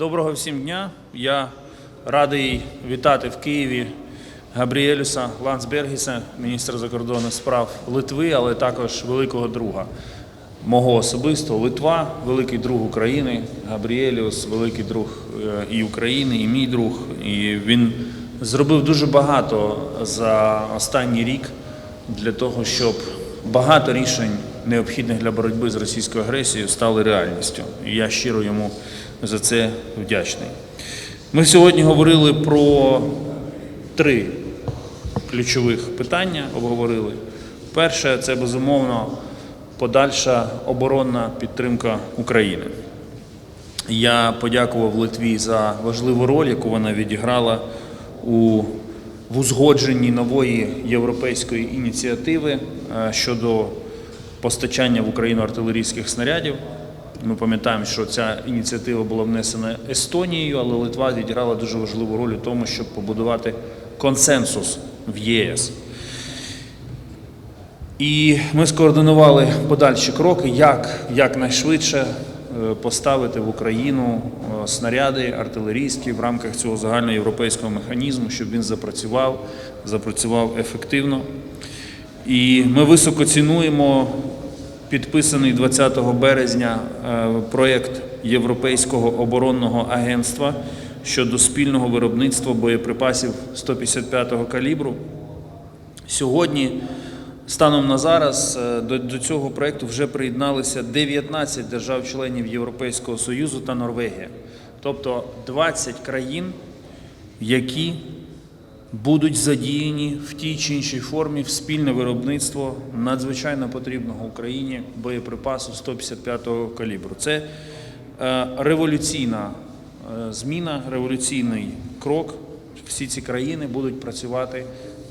Доброго всім дня. Я радий вітати в Києві Габріелюса Лансбергіса, міністра закордонних справ Литви, але також великого друга мого особисто Литва, великий друг України. Габріеліус, великий друг е, і України, і мій друг. І він зробив дуже багато за останній рік для того, щоб багато рішень, необхідних для боротьби з російською агресією, стали реальністю. І я щиро йому за це вдячний. Ми сьогодні говорили про три ключових питання. Обговорили. Перше це безумовно подальша оборонна підтримка України. Я подякував Литві за важливу роль, яку вона відіграла у в узгодженні нової європейської ініціативи е, щодо постачання в Україну артилерійських снарядів. Ми пам'ятаємо, що ця ініціатива була внесена Естонією, але Литва відіграла дуже важливу роль у тому, щоб побудувати консенсус в ЄС. І ми скоординували подальші кроки, як якнайшвидше е, поставити в Україну е, снаряди артилерійські в рамках цього загальноєвропейського механізму, щоб він запрацював, запрацював ефективно. І ми високо цінуємо підписаний 20 березня е, проєкт Європейського оборонного агентства щодо спільного виробництва боєприпасів 155-го калібру. Сьогодні, станом на зараз, е, до, до цього проєкту вже приєдналися 19 держав-членів Європейського Союзу та Норвегія, тобто 20 країн, які будуть задіяні в тій чи іншій формі в спільне виробництво надзвичайно потрібного Україні боєприпасу 155-го калібру. Це е, революційна е, зміна, революційний крок. Всі ці країни будуть працювати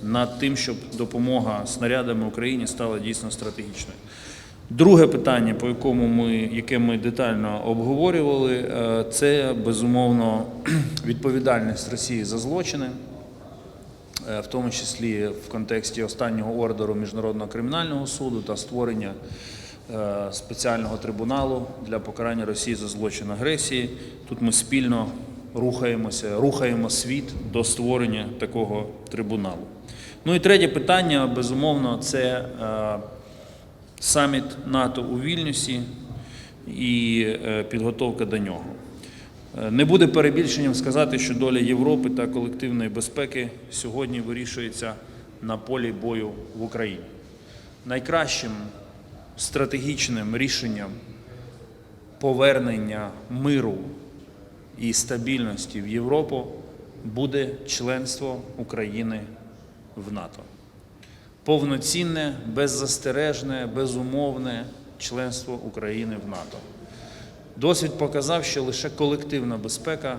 над тим, щоб допомога снарядами Україні стала дійсно стратегічною. Друге питання, по якому ми, яке ми детально обговорювали, е, це безумовно відповідальність Росії за злочини в тому числі в контексті останнього ордеру Міжнародного кримінального суду та створення е, спеціального трибуналу для покарання Росії за злочин агресії. Тут ми спільно рухаємося, рухаємо світ до створення такого трибуналу. Ну і третє питання, безумовно, це е, саміт НАТО у Вільнюсі і е, підготовка до нього. Е, Не буде перебільшенням сказати, що доля Європи та колективної безпеки сьогодні вирішується на полі бою в Україні. Найкращим стратегічним рішенням повернення миру і стабільності в Європу буде членство України в НАТО. Повноцінне, беззастережне, безумовне членство України в НАТО. Досвід показав, що лише колективна безпека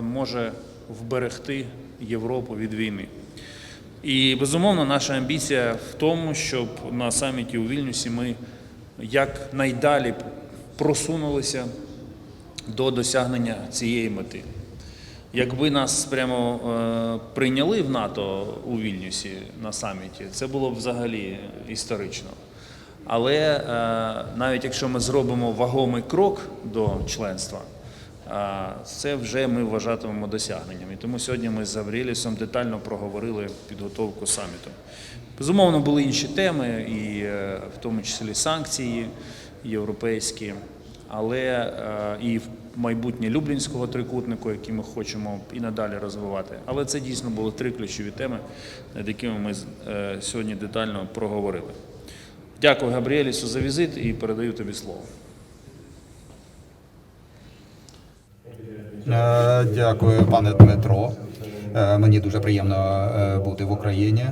може вберегти Європу від війни. І безумовно, наша амбіція в тому, щоб на саміті у Вільнюсі ми якнайдалі просунулися до досягнення цієї мети. Якби нас прямо е, прийняли в НАТО у Вільнюсі на саміті, це було б взагалі історично. Але е, навіть якщо ми зробимо вагомий крок до членства, е, це вже ми вважатимемо досягненням. І тому сьогодні ми з Гаврілісом детально проговорили підготовку саміту. Безумовно, були інші теми, і е, в тому числі санкції європейські, але і майбутнє Люблінського трикутнику, який ми хочемо і надалі розвивати. Але це дійсно були три ключові теми, над якими ми сьогодні детально проговорили. Дякую, Габріелісу, за візит і передаю тобі слово. Е, Дякую, пане Дмитро. Е, Мені дуже приємно е, бути в Україні.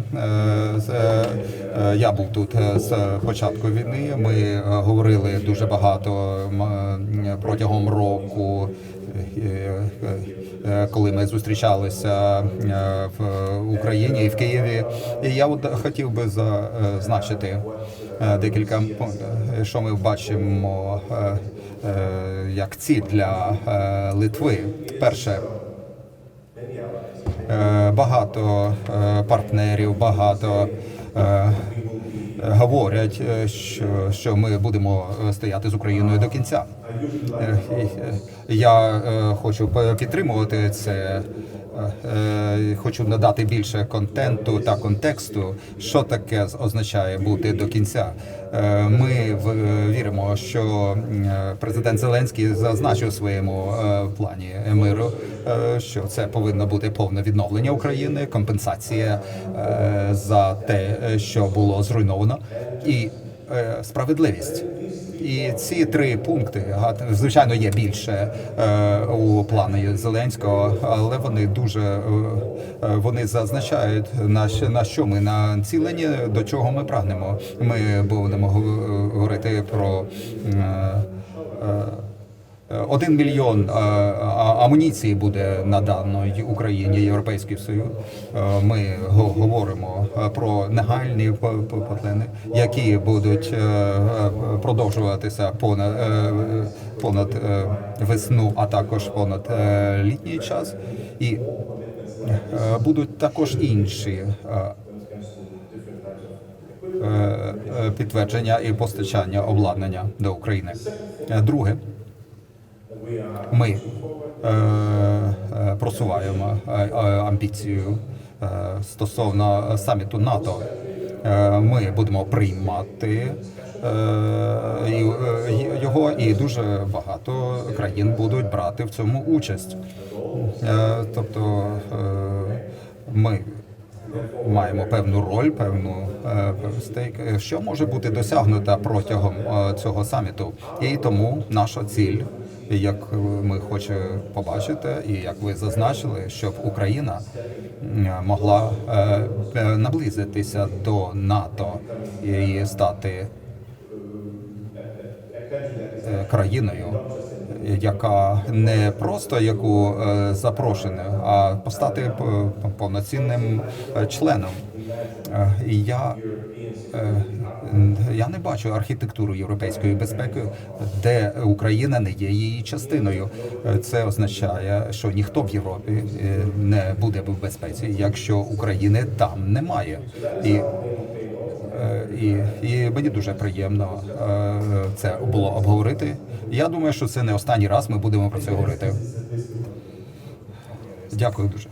Я був тут з початку війни. Ми говорили дуже багато протягом року, коли ми зустрічалися в Україні і в Києві. І я от хотів би зазначити декілька пунктів, що ми бачимо е, е, як ціль для е, Литви. Перше. Е, Багато е, партнерів, багато е, говорять, е, що, ми будемо е, стояти з Україною до кінця. Я е, хочу підтримувати це. е, е, Хочу надати більше контенту та контексту, що таке означає бути до кінця. Ми віримо, що президент Зеленський зазначив у своєму плані миру, що це повинно бути повне відновлення України, компенсація за те, що було зруйновано, і справедливість. І ці три пункти, звичайно, є більше е, у плані Зеленського, але вони дуже е, е, вони зазначають на на що ми націлені, до чого ми прагнемо. Ми будемо гов- говорити про. Е, один мільйон е, амуніції буде надано Україні Європейський Союз. Е, Ми го- говоримо про негальні п- п- потлини, які будуть продовжуватися понад понад весну, а також понад літній час, і будуть також інші. Підтвердження і постачання обладнання до України. Друге, ми е, е, просуваємо е, амбіцію стосовно саміту НАТО. Ми будемо приймати його, і дуже багато країн будуть брати в цьому участь. Тобто ми маємо певну роль, певну стейк, що може бути досягнута протягом цього саміту. І тому наша ціль, як ми хочемо побачити, і як ви зазначили, щоб Україна могла е, е, наблизитися до НАТО і стати е, країною, яка не просто яку е, запрошена, а постати повноцінним е, членом. Е, І я, е, я не бачу архітектуру європейської безпеки, де Україна не є її частиною. Це означає, що ніхто в Європі не буде в безпеці, якщо України там немає. І І, і мені дуже приємно це було обговорити. Я думаю, що це не останній раз ми будемо про це говорити. Дякую дуже.